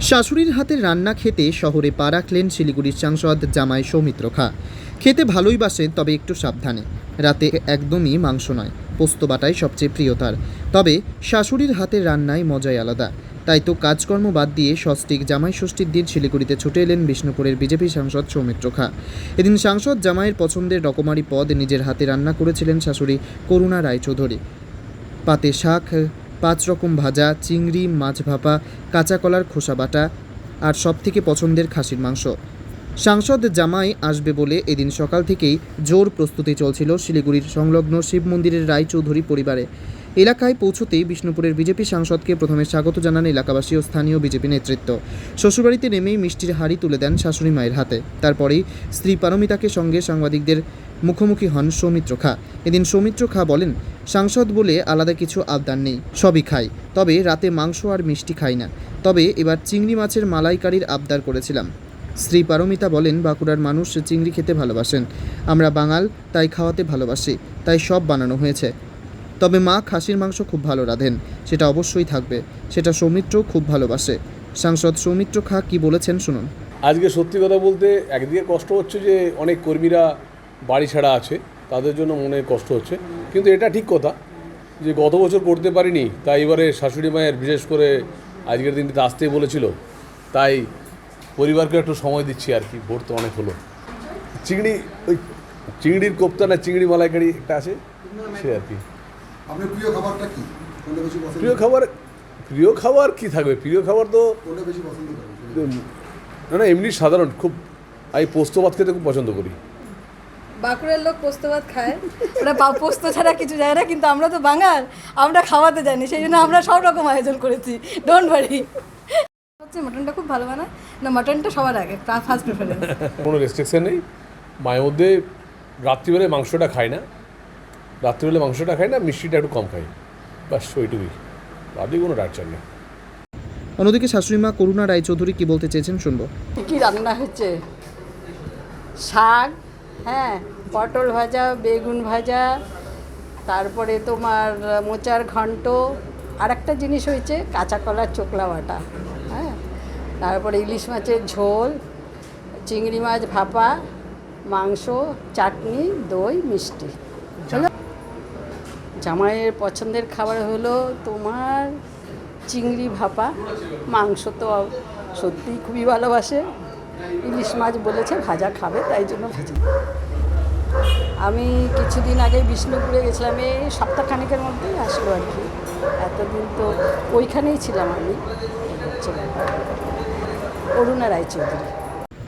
শাশুড়ির হাতের রান্না খেতে শহরে পা রাখলেন শিলিগুড়ির সাংসদ জামাই সৌমিত্র খা। খেতে ভালোই বাসেন তবে একটু সাবধানে। রাতে একদমই মাংস নয়, পোস্ত বাটাই সবচেয়ে প্রিয় তার। তবে শাশুড়ির হাতের রান্নায় মজাই আলাদা। তাই তো কাজকর্ম বাদ দিয়ে সস্টিক জামাই ষষ্ঠীর দিন শিলিগুড়িতে ছুটে এলেন বিষ্ণুপুরের বিজেপি সাংসদ সৌমিত্র খা। এদিন সাংসদ জামাইয়ের পছন্দের রকমারি পদ নিজের হাতে রান্না করেছিলেন শাশুড়ি করুণা রায়চৌধুরী। পাতে শাক পাঁচ রকম ভাজা, চিংড়ি, মাছ ভাপা, কাঁচা কলার খোসা বাটা আর সবথেকে পছন্দের খাসির মাংস। সাংসদ জামাই আসবে বলে এদিন সকাল থেকেই জোর প্রস্তুতি চলছিল শিলিগুড়ির সংলগ্ন শিব মন্দিরের রায়চৌধুরী পরিবারে। এলাকায় পৌঁছতেই বিষ্ণুপুরের বিজেপি সাংসদকে প্রথমে স্বাগত জানান এলাকাবাসী ও স্থানীয় বিজেপি নেতৃত্ব। শ্বশুরবাড়িতে নেমেই মিষ্টির হাড়ি তুলে দেন শাশুড়ি মায়ের হাতে। তারপরেই স্ত্রী পারমিতাকে সঙ্গে সাংবাদিকদের মুখোমুখি হন সৌমিত্র খা। এদিন সৌমিত্র খা বলেন সাংসদ বলে আলাদা কিছু আবদার নেই, সবই খাই। তবে রাতে মাংস আর মিষ্টি খাই না। তবে এবার চিংড়ি মাছের মালাইকারির আবদার করেছিলাম। শ্রী পারমিতা বলেন, বাঁকুড়ার মানুষ চিংড়ি খেতে ভালোবাসেন। আমরা বাঙাল, তাই খাওয়াতে ভালোবাসি, তাই সব বানানো হয়েছে। তবে মা খাসির মাংস খুব ভালো রাঁধেন, সেটা অবশ্যই থাকবে। সেটা সৌমিত্র খুব ভালোবাসে। সাংসদ সৌমিত্র খা কি বলেছেন শুনুন। আজকে সত্যি কথা বলতে একদিকে কষ্ট হচ্ছে যে অনেক কর্মীরা বাড়ি ছাড়া আছে তাদের জন্য মনে কষ্ট হচ্ছে। কিন্তু এটা ঠিক কথা যে গত বছর করতে পারিনি তাই এবারে শাশুড়ি মায়ের বিশেষ করে আজকের দিনটিতে আসতে বলেছিল। তাই পরিবারকে একটু সময় দিচ্ছি আর কি ভোর তো অনেক হলো। চিংড়ি ওই চিংড়ির কোপ্তা না চিংড়ি মালাইকারি একটা আছে সে আর কি। আপনার প্রিয় খাবারটা কি? প্রিয় খাবার প্রিয় খাবার কি থাকবে? প্রিয় খাবার তো না না এমনি সাধারণ খুব আমি পোস্ত ভাত খেতে খুব পছন্দ করি। বাঁকুড়ার লোক পোস্ত ভাত খায়। ওরা বা পোস্ত ছাড়া কিছু যায় না কিন্তু আমরা তো বাঙাল আমরা খাওয়াতে জানি সেই জন্য আমরা সব রকম আয়োজন করেছি ডোন্ট ওয়ারি হচ্ছে মটনটা খুব ভালো বানায়। না মটনটা সবার আগে ফার্স্ট প্রেফারেন্স কোনো রেস্ট্রিকশন নেই। মায়ের মধ্যে রাত্রিবেলায় মাংসটা খাই না। রাত্রিবেলা মাংসটা খাই না মিষ্টিটা একটু কম খাই বাস ওইটুকুই। বাদে কোনো ডাক্তার নেই। অন্যদিকে শাশুড়ি মা করুণা রায়চৌধুরী কি বলতে চেয়েছেন শুনব। কী রান্না হচ্ছে? শাক হ্যাঁ পটল ভাজা বেগুন ভাজা তারপরে তোমার মোচার ঘন্ট আর একটা জিনিস হয়েছে কাঁচা কলার চোকলা বাটা হ্যাঁ? তারপরে ইলিশ মাছের ঝোল চিংড়ি মাছ ভাপা মাংস চাটনি দই মিষ্টি। হলো জামাইয়ের পছন্দের খাবার হলো তোমার চিংড়ি ভাপা। মাংস তো সত্যিই খুবই ভালোবাসে। ইলিশ মাছ বলেছে, ভাজা খাবে, তাই জন্য ভাজি। আমি কিছুদিন আগে বিষ্ণুপুরে গেছিলাম, এই সপ্তাহখানেকের মধ্যেই আসলো আর কি। এতদিন তো ওইখানেই ছিলাম আমি। অরুণা রায়চৌধুরী।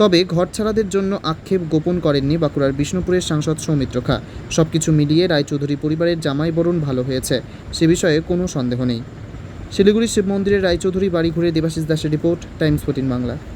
তবে ঘর ছাড়াদের জন্য আক্ষেপ গোপন করেননি বাঁকুড়ার বিষ্ণুপুরের সাংসদ সৌমিত্র খা। সবকিছু মিলিয়ে রায়চৌধুরী পরিবারের জামাই বরণ ভালো হয়েছে, সে বিষয়ে কোনো সন্দেহ নেই। শিলিগুড়ি শিব মন্দিরের রায়চৌধুরী বাড়ি ঘুরে দেবাশিস দাসের রিপোর্ট, টাইমস ফোর্টিন বাংলা।